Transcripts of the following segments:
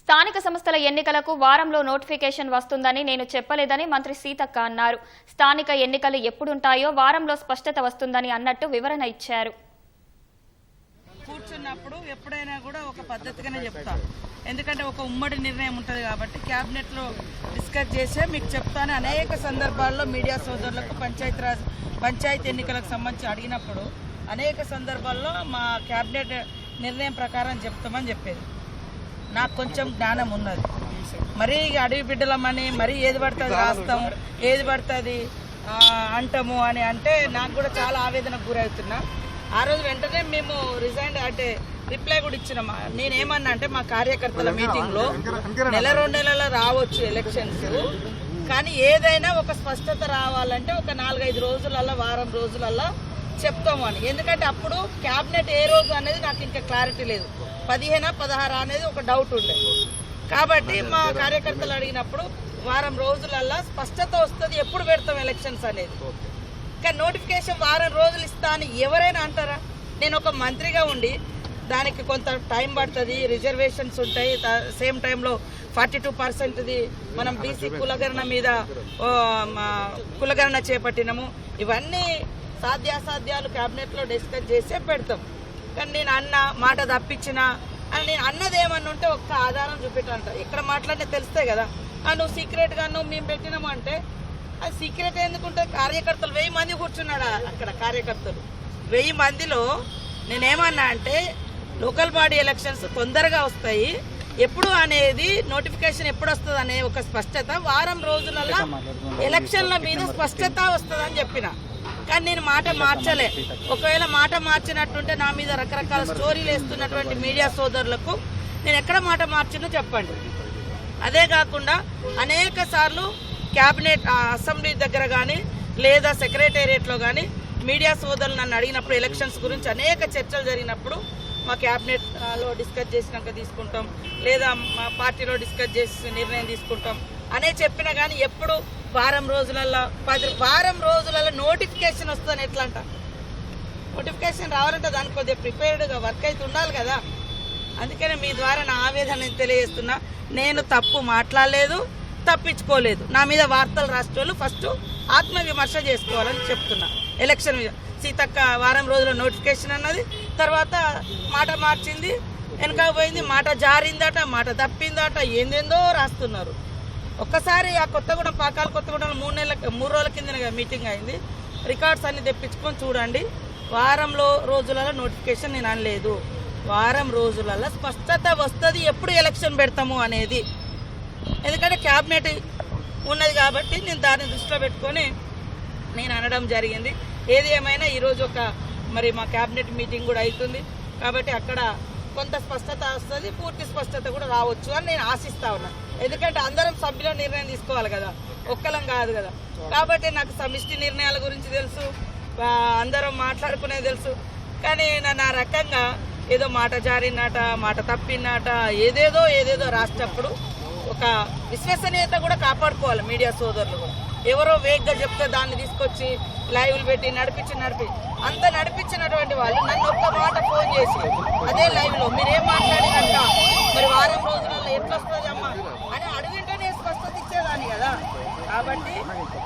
స్థానిక సంస్థల ఎన్నికలకు వారంలో నోటిఫికేషన్ వస్తుందని నేను చెప్పలేదని మంత్రి సీతక్క అన్నారు. స్థానిక ఎన్నికలు ఎప్పుడుంటాయో వారంలో స్పష్టత వస్తుందని అన్నట్టు వివరణ ఇచ్చారు. కూర్చున్నప్పుడు ఎప్పుడైనా కూడా ఒక పద్ధతిగానే చెప్తా. ఎందుకంటే ఒక ఉమ్మడి నిర్ణయం ఉంటుంది కాబట్టి క్యాబినెట్లో డిస్కస్ చేసే మీకు చెప్తాను. అనేక సందర్భాల్లో మీడియా సోదరులకు పంచాయతీరాజ్ పంచాయతీ ఎన్నికలకు సంబంధించి అడిగినప్పుడు అనేక సందర్భాల్లో మా క్యాబినెట్ నిర్ణయం ప్రకారం చెప్తామని చెప్పేది. నాకు కొంచెం జ్ఞానం ఉన్నది. మరీ అడవి బిడ్డలమని మరీ ఏది పడుతుంది రాస్తాం ఏది పడుతుంది అంటాము అని అంటే నాకు కూడా చాలా ఆవేదనకు గురవుతున్నా. ఆ రోజు వెంటనే మేము రిజైన్ అంటే రిప్లై కూడా ఇచ్చినాం నేనేమన్నా అంటే మా కార్యకర్తల మీటింగ్లో నెల రెండు నెలల రావచ్చు ఎలక్షన్స్ కానీ ఏదైనా ఒక స్పష్టత రావాలంటే ఒక నాలుగైదు రోజులల్లా వారం రోజులల్లా చెప్తాము అని ఎందుకంటే అప్పుడు క్యాబినెట్ ఏ రోజు అనేది నాకు ఇంకా క్లారిటీ లేదు. పదిహేను పదహారు అనేది ఒక డౌట్ ఉండే. కాబట్టి మా కార్యకర్తలు అడిగినప్పుడు వారం రోజులల్లా స్పష్టత వస్తుంది ఎప్పుడు పెడతాం ఎలక్షన్స్ అనేది. కానీ నోటిఫికేషన్ వారం రోజులు ఇస్తా అని ఎవరైనా అంటారా? నేను ఒక మంత్రిగా ఉండి దానికి కొంత టైం పడుతుంది రిజర్వేషన్స్ ఉంటాయి సేమ్ టైంలో ఫార్టీ టూ పర్సెంట్ది మనం బీసీ కులగణన మీద కులగణన చేపట్టినాము. ఇవన్నీ సాధ్యాసాధ్యాలు క్యాబినెట్లో డిస్కస్ చేసే పెడతాం. కానీ నేను అన్న మాట తప్పించిన అని నేను అన్నది ఏమన్నా ఉంటే ఒక్క ఆధారం చూపెట్టంట ఇక్కడ మాట్లాడితే తెలుస్తాయి కదా. ఆ, నువ్వు సీక్రెట్గా నువ్వు మేము పెట్టినాము అంటే అది సీక్రెట్ ఎందుకుంటే కార్యకర్తలు వెయ్యి మంది కూర్చున్నాడు అక్కడ కార్యకర్తలు. వెయ్యి మందిలో నేనేమన్నా అంటే లోకల్ బాడీ ఎలక్షన్స్ తొందరగా వస్తాయి. ఎప్పుడు అనేది నోటిఫికేషన్ ఎప్పుడు వస్తుంది అనే ఒక స్పష్టత వారం రోజులలో ఎలక్షన్ల మీద స్పష్టత వస్తుందని చెప్పిన. కానీ నేను మాట మార్చలే. ఒకవేళ మాట మార్చినట్టుంటే నా మీద రకరకాల స్టోరీలు వేస్తున్నటువంటి మీడియా సోదరులకు నేను ఎక్కడ మాట మార్చినో చెప్పండి. అదే కాకుండా అనేక సార్లు క్యాబినెట్ అసెంబ్లీ దగ్గర కానీ లేదా సెక్రటేరియట్లో కానీ మీడియా సోదరులు నన్ను అడిగినప్పుడు ఎలక్షన్స్ గురించి అనేక చర్చలు జరిగినప్పుడు మా క్యాబినెట్ ఆ, లో డిస్కస్ చేసినాక తీసుకుంటాం. లేదా మా పార్టీలో డిస్కస్ చేసి నిర్ణయం తీసుకుంటాం. అనే చెప్పినా కానీ ఎప్పుడు వారం రోజులలో పది వారం రోజులలో నోటిఫికేషన్ వస్తుందని ఎట్లా అంట నోటిఫికేషన్ రావాలంటే దానికి కొద్దిగా ప్రిపేర్డ్గా వర్క్ అయితే ఉండాలి కదా. అందుకనే మీ ద్వారా నా ఆవేదన తెలియజేస్తున్నా. నేను తప్పు మాట్లాడలేదు తప్పించుకోలేదు. నా మీద వార్తలు రాసేవాళ్ళు ఫస్ట్ ఆత్మవిమర్శ చేసుకోవాలని చెప్తున్నా. ఎలక్షన్ సీతక్క వారం రోజుల నోటిఫికేషన్ అన్నది తర్వాత మాట మార్చింది వెనక పోయింది మాట జారిందట మాట తప్పిందట ఏందేందో రాస్తున్నారు. ఒక్కసారి ఆ కొత్తగూడెం పాకాల కొత్తగూడెం మూడు నెలల మూడు రోజుల కింద మీటింగ్ అయింది. రికార్డ్స్ అన్ని తెప్పించుకొని చూడండి. వారంలో రోజులలో నోటిఫికేషన్ నేను అనలేదు. వారం రోజులలో స్పష్టత వస్తుంది. ఎప్పుడు ఎలక్షన్ పెడతాము అనేది. ఎందుకంటే క్యాబినెట్ ఉన్నది కాబట్టి నేను దాన్ని దృష్టిలో పెట్టుకొని నేను అనడం జరిగింది. ఏది ఏమైనా ఈరోజు ఒక మరి మా క్యాబినెట్ మీటింగ్ కూడా అవుతుంది. కాబట్టి అక్కడ కొంత స్పష్టత వస్తుంది పూర్తి స్పష్టత కూడా రావచ్చు అని నేను ఆశిస్తా ఉన్నా. ఎందుకంటే అందరం సభ్యులు నిర్ణయం తీసుకోవాలి కదా ఒక్కలం కాదు కదా. కాబట్టి నాకు సమిష్టి నిర్ణయాల గురించి తెలుసు అందరం మాట్లాడుకునేది తెలుసు. కానీ నన్ను ఆ రకంగా ఏదో మాట జారినాట మాట తప్పినాట ఏదేదో ఏదేదో రాసినప్పుడు ఒక విశ్వసనీయత కూడా కాపాడుకోవాలి మీడియా సోదరులు కూడా. ఎవరో వేగ్గా చెప్తే దాన్ని తీసుకొచ్చి లైవ్లు పెట్టి నడిపించి నడిపి. అంత నడిపించినటువంటి వాళ్ళు నన్ను ఒక్క మాట ఫోన్ చేసి అదే లైవ్లో మీరేం మాట్లాడినట్ట? మరి వారం రోజులలో ఎట్లా వస్తుంది అమ్మా అని అడిగింటే నేను స్పష్టత ఇచ్చేదాన్ని కదా. కాబట్టి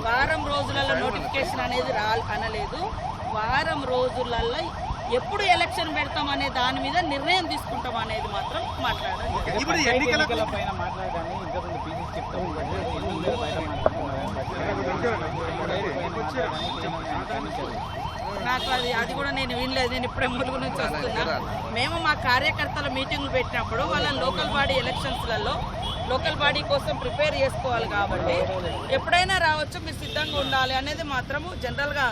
వారం రోజులలో నోటిఫికేషన్ అనేది రా అనలేదు వారం రోజులలో ఎప్పుడు ఎలక్షన్ పెడతాం అనే దాని మీద నిర్ణయం తీసుకుంటాం అనేది మాత్రం మాట్లాడాలి ఇప్పుడు ఎన్నికల పైన మాట్లాడగానే ఇంతకుముందు పీసీ చెప్తాం ఎన్నికల బయట నాకు అది అది కూడా నేను వినలేదు. నేను ఇప్పుడే ములుగు నుంచి వస్తున్నా. మేము మా కార్యకర్తల మీటింగ్లు పెట్టినప్పుడు వాళ్ళని లోకల్ బాడీ ఎలక్షన్స్లలో లోకల్ బాడీ కోసం ప్రిపేర్ చేసుకోవాలి కాబట్టి ఎప్పుడైనా రావచ్చు మీరు సిద్ధంగా ఉండాలి అనేది మాత్రము జనరల్గా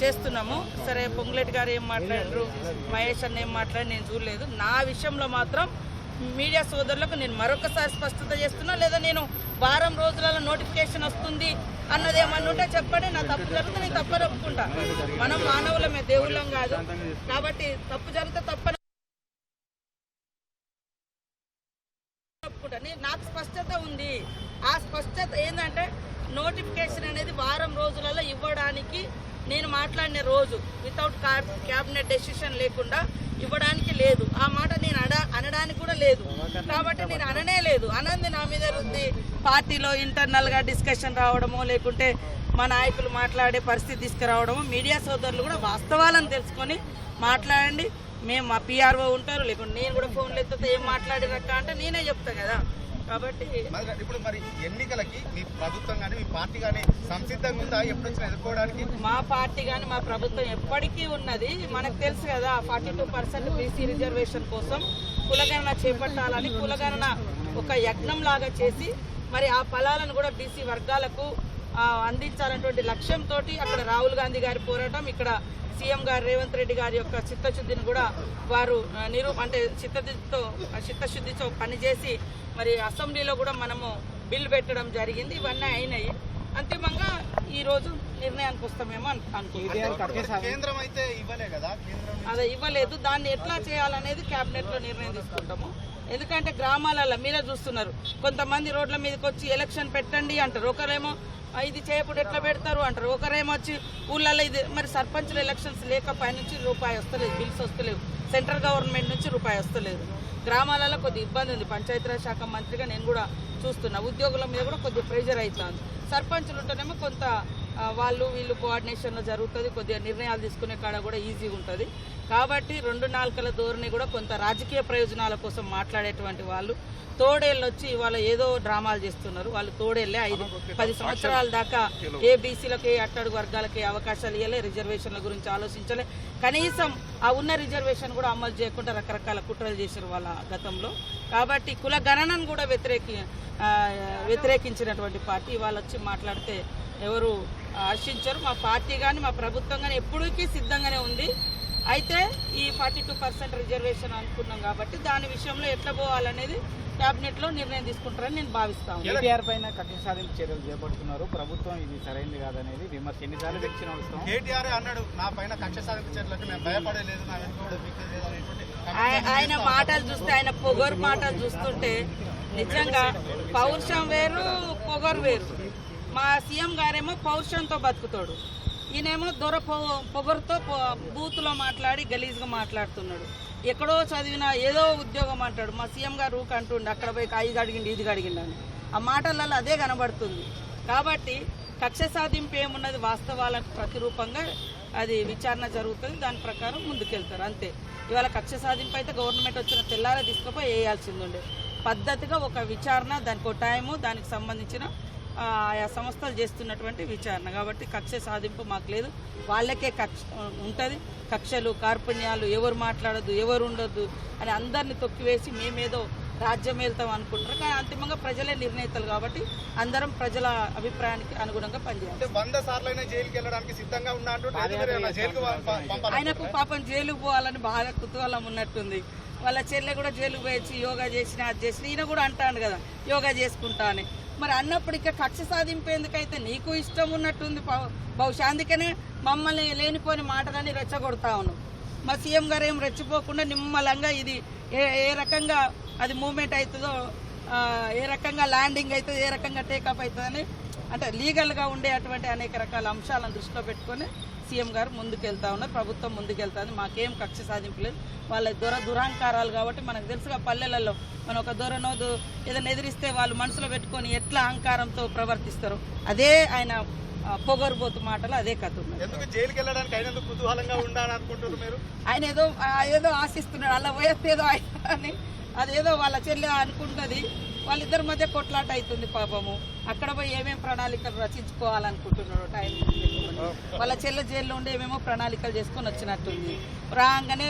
చేస్తున్నాము. సరే పొంగులేటి గారు ఏం మాట్లాడారు? మహేష్ అన్న ఏం మాట్లాడి నేను చూడలేదు. నా విషయంలో మాత్రం మీడియా సోదరులకు నేను మరొకసారి స్పష్టత చేస్తున్నా లేదా నేను వారం రోజులలో నోటిఫికేషన్ వస్తుంది అన్నది ఏమన్నా ఉంటే చెప్పండి నా తప్పు జరిగితే నేను తప్పని ఒప్పుకుంటా మనం మానవులమే దేవుళ్ళం కాదు. కాబట్టి తప్పు జరిగితే తప్పని ఒప్పుకుంటా నాకు స్పష్టత ఉంది. ఆ స్పష్టత ఏంటంటే నోటిఫికేషన్ అనేది వారం రోజులలో ఇవ్వడానికి నేను మాట్లాడిన రోజు వితౌట్ క్యాబినెట్ డెసిషన్ లేకుండా ఇవ్వడానికి లేదు. ఆ మాట నేను అడ అనడానికి కూడా లేదు. కాబట్టి నేను అననే లేదు. అనంది నా మీద రుద్ది పార్టీలో ఇంటర్నల్గా డిస్కషన్ రావడమో లేకుంటే మా నాయకులు మాట్లాడే పరిస్థితి తీసుకురావడము మీడియా సోదరులు కూడా వాస్తవాలను తెలుసుకొని మాట్లాడండి. మేము మా పిఆర్ఓ ఉంటారు లేకుంటే నేను కూడా ఫోన్లు ఎత్తితే ఏం మాట్లాడిరక్క అంటే నేనే చెప్తా కదా. కాబట్టి ఇప్పుడు మరి ఎన్నికలకి మీ ప్రభుత్వం కానీ మీ పార్టీ కానీ సంసిద్ధంగా ఉందా? ఎప్పుడు వచ్చినా ఎదుర్కోవడానికి? మా పార్టీ కానీ మా ప్రభుత్వం ఎప్పటికీ ఉన్నది. మనకు తెలుసు కదా forty two percent BC reservation కోసం కులగణన చేపట్టాలని కులగణన ఒక యజ్ఞం లాగా చేసి మరి ఆ ఫలాలను కూడా బీసీ వర్గాలకు అందించాలన్నటువంటి లక్ష్యంతో అక్కడ రాహుల్ గాంధీ గారి పోరాటం ఇక్కడ సీఎం గారు రేవంత్ రెడ్డి గారి యొక్క చిత్తశుద్ధిని కూడా వారు నిరూ అంటే చిత్తశుద్ధితో చిత్తశుద్ధితో పనిచేసి మరి అసెంబ్లీలో కూడా మనము బిల్ పెట్టడం జరిగింది. ఇవన్నీ అయినాయి. అంతిమంగా ఈ రోజు నిర్ణయానికి వస్తామేమో అను- అనుకుంటున్నాం. కేంద్రం అయితే ఇవ్వలే కదా? అదే ఇవ్వలేదు. దాన్ని ఎట్లా చేయాలనేది కేబినెట్లో నిర్ణయం తీసుకుంటాము. ఎందుకంటే గ్రామాలలో మీరే చూస్తున్నారు. కొంతమంది రోడ్ల మీదకి వచ్చి ఎలక్షన్ పెట్టండి అంటారు. ఒకరేమో "ఆ, ఇది చేయకుండా ఎట్లా పెడతారు అంటారు. ఒకరేమో వచ్చి ఊళ్ళల్లో ఇది మరి సర్పంచ్ల ఎలక్షన్స్ లేక పైనుంచి రూపాయి వస్తలేదు బిల్స్ వస్తలేవు. సెంట్రల్ గవర్నమెంట్ నుంచి రూపాయి వస్తలేదు. గ్రామాలలో కొద్ది ఇబ్బంది ఉంది. పంచాయతీరాజ్ శాఖ మంత్రిగా నేను కూడా చూస్తున్నా. ఉద్యోగుల మీద కూడా కొద్దిగా ప్రెజర్ అవుతుంది సర్పంచులు ఉంటేనేమో కొంత వాళ్ళు వీళ్ళు కోఆర్డినేషన్లో జరుగుతుంది కొద్దిగా నిర్ణయాలు తీసుకునే కాడ కూడా ఈజీగా ఉంటుంది. కాబట్టి రెండు నాలుకల ధోరణి కూడా కొంత రాజకీయ ప్రయోజనాల కోసం మాట్లాడేటువంటి వాళ్ళు తోడేళ్ళు వచ్చి ఇవాళ ఏదో డ్రామాలు చేస్తున్నారు. వాళ్ళు తోడేళ్ళే ఐదు పది సంవత్సరాల దాకా ఏ బీసీలకి అట్టడుగు వర్గాలకి అవకాశాలు ఇవ్వలే రిజర్వేషన్ల గురించి ఆలోచించలే. కనీసం ఆ ఉన్న రిజర్వేషన్ కూడా అమలు చేయకుండా రకరకాల కుట్రలు చేశారు వాళ్ళ గతంలో. కాబట్టి కుల గణనను కూడా వ్యతిరేకి వ్యతిరేకించినటువంటి పార్టీ వాళ్ళు వచ్చి మాట్లాడితే ఎవరు హర్షించరు. మా పార్టీ కానీ మా ప్రభుత్వం కానీ ఎప్పటికీ సిద్ధంగానే ఉంది. అయితే ఈ ఫార్టీ టూ పర్సెంట్ రిజర్వేషన్ అనుకున్నాం కాబట్టి దాని విషయంలో ఎట్లా పోవాలనేది క్యాబినెట్లో నిర్ణయం తీసుకుంటారని నేను భావిస్తాను కేటీఆర్ పైన కక్ష సాధింపు చర్యలు చేపడుతున్నారు. ప్రభుత్వం ఇది సరైనది కాదనేది విమర్శ. ఎన్నిసార్లు తెచ్చిన అవసరం కేటీఆర్ అన్నాడు నా పైన కక్ష సాధింపు చర్యలకు మేము భయపడలేదు నా ఆయన మాటలు చూస్తే ఆయన పొగరు మాటలు చూస్తుంటే నిజంగా పౌరుషం వేరు పొగరు వేరు. మా సీఎం గారేమో పౌరుషంతో బతుకుతాడు. ఈయనేమో దొర పొగరుతో బూత్లో మాట్లాడి గలీజ్గా మాట్లాడుతున్నాడు. ఎక్కడో చదివిన ఏదో ఉద్యోగం అంటాడు. మా సీఎం గారు ఊక అంటుండే అక్కడ పోయి ఐదు అడిగిండి ఇది అడిగిండి అని. ఆ మాటలలో అదే కనబడుతుంది. కాబట్టి కక్ష సాధింపు ఏమున్నది వాస్తవాలకు ప్రతిరూపంగా అది విచారణ జరుగుతుంది. దాని ప్రకారం ముందుకెళ్తారు. అంతే. ఇవాళ కక్ష సాధింపు అయితే గవర్నమెంట్ వచ్చిన తెల్లారా తీసుకుపోయి వేయాల్సింది ఉండే. పద్ధతిగా ఒక విచారణ దానికి ఒక టైము దానికి సంబంధించిన ఆయా సంస్థలు చేస్తున్నటువంటి విచారణ. కాబట్టి కక్ష సాధింపు మాకు లేదు. వాళ్ళకే కక్ష ఉంటుంది. కక్షలు కార్పణ్యాలు ఎవరు మాట్లాడద్దు ఎవరు ఉండొద్దు అని అందరిని తొక్కివేసి మేమేదో రాజ్యం వెళ్తాం అనుకుంటారు. కానీ అంతిమంగా ప్రజలే నిర్ణేతలు కాబట్టి అందరం ప్రజల అభిప్రాయానికి అనుగుణంగా పనిచేయాలి. ఆయనకు పాపం జైలుకు పోవాలని బాగా కుతూహలం ఉన్నట్టుంది. వాళ్ళ చెల్లె కూడా జైలుకు పోయొచ్చి యోగా చేసిన అది చేసిన ఈయన కూడా అంటాడు కదా యోగా చేసుకుంటా అని. మరి అన్నప్పుడు ఇక కక్ష సాధింపేందుకైతే నీకు ఇష్టం ఉన్నట్టుంది బహుశా అందుకనే మమ్మల్ని లేనిపోని మాటలని రెచ్చగొడతా ఉన్నాం మా సీఎం గారు ఏం రెచ్చిపోకుండా నిమ్మలంగా ఇది ఏ ఏ రకంగా అది మూమెంట్ అవుతుందో ఏ రకంగా ల్యాండింగ్ అవుతుంది ఏ రకంగా టేకప్ అవుతుందని అంటే లీగల్గా ఉండే అటువంటి అనేక రకాల అంశాలను దృష్టిలో పెట్టుకొని సీఎం గారు ముందుకెళ్తా ఉన్నారు. ప్రభుత్వం ముందుకెళ్తుంది. మాకేం కక్ష సాధింపు లేదు. వాళ్ళ దొర దురాంకారాలు కాబట్టి మనకు తెలుసుగా పల్లెలలో మనం ఒక దొరనో ఏదైనా ఎదిరిస్తే వాళ్ళు మనసులో పెట్టుకొని ఎట్లా అహంకారంతో ప్రవర్తిస్తారు అదే ఆయన పొగరుబోతు మాటలు అదే కథ ఉన్నది. ఎందుకు జైలుకి వెళ్ళడానికి అయినందుకు కుతూహలంగా ఉండాలని అనుకుంటున్నారు మీరు? ఆయన ఏదో ఏదో ఆశిస్తున్నాడు. అలా పోయేస్తే ఏదో ఆయన అని. అదేదో వాళ్ళ చెల్లి అనుకుంటుంది. వాళ్ళిద్దరి మధ్య కొట్లాట అవుతుంది పాపము. అక్కడ పోయి ఏమేమి ప్రణాళికలు రచించుకోవాలనుకుంటున్నాడు టైం వాళ్ళ చెల్ల జైల్లో ఉండి ఏమేమో ప్రణాళికలు చేసుకొని వచ్చినట్టుంది. రాగానే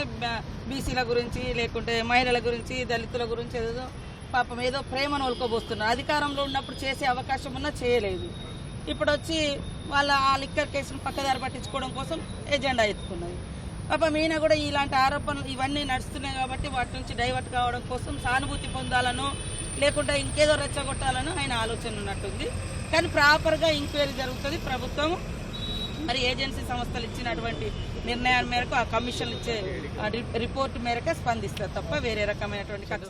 బీసీల గురించి లేకుంటే మహిళల గురించి దళితుల గురించి ఏదో పాపం ఏదో ప్రేమను ఒలుకోబోస్తున్నారు. అధికారంలో ఉన్నప్పుడు చేసే అవకాశం ఉన్నా చేయలేదు. ఇప్పుడు వచ్చి వాళ్ళ ఆ లిక్కర్ కేసును పక్కదారి పట్టించుకోవడం కోసం ఎజెండా ఎత్తుకున్నది. పాపం ఈయన కూడా ఇలాంటి ఆరోపణలు ఇవన్నీ నడుస్తున్నాయి కాబట్టి వాటి నుంచి డైవర్ట్ కావడం కోసం సానుభూతి పొందాలను లేకుంటే ఇంకేదో రెచ్చగొట్టాలని ఆయన ఆలోచన ఉన్నట్టుంది. కానీ ప్రాపర్గా ఎంక్వైరీ జరుగుతుంది. ప్రభుత్వం మరి ఏజెన్సీ సంస్థలు ఇచ్చినటువంటి నిర్ణయాల మేరకు ఆ కమిషన్ ఇచ్చే రిపోర్ట్ మేరకే స్పందిస్తారు తప్ప వేరే రకమైనటువంటి కక్ష